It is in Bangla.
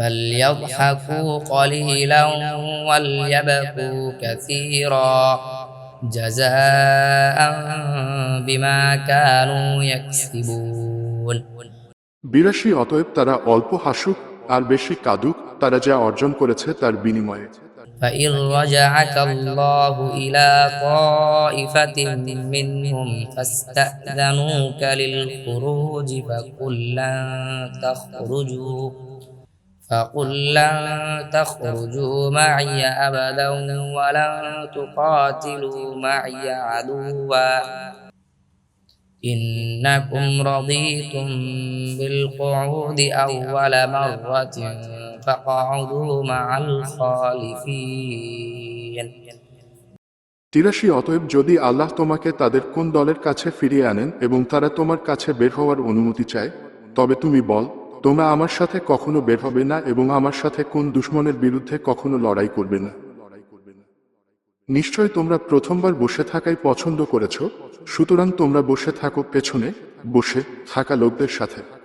فليضحكوا قليلا وليبكوا كثيرا جزاء بما كانوا يكسبون বিরাশি অতএব তারা অল্প হাসুক আর বেশি কাদুক তারা যা অর্জন করেছে তার বিনিময়ে فإن رجعك الله إلى طائفة منهم فاستأذنوك للخروج فقل لن تخرجوا فقل لن تخرجوا معي أبدا ولن تقاتلوا معي عدوا إنكم رضيتم بالقعود أول مرة فاقعدوا مع الخالفين তিরাশি অতএব যদি আল্লাহ তোমাকে তাদের কোন দলের কাছে ফিরিয়ে আনেন এবং তারা তোমার কাছে বের হওয়ার অনুমতি চায় তবে তুমি বল তোমরা আমার সাথে কখনো বের হবে না এবং আমার সাথে কোন দুশ্মনের বিরুদ্ধে কখনো লড়াই করবে না। নিশ্চয় তোমরা প্রথমবার বসে থাকাই পছন্দ করেছ, সুতরাং তোমরা বসে থাকো পেছনে, বসে থাকা লোকদের সাথে।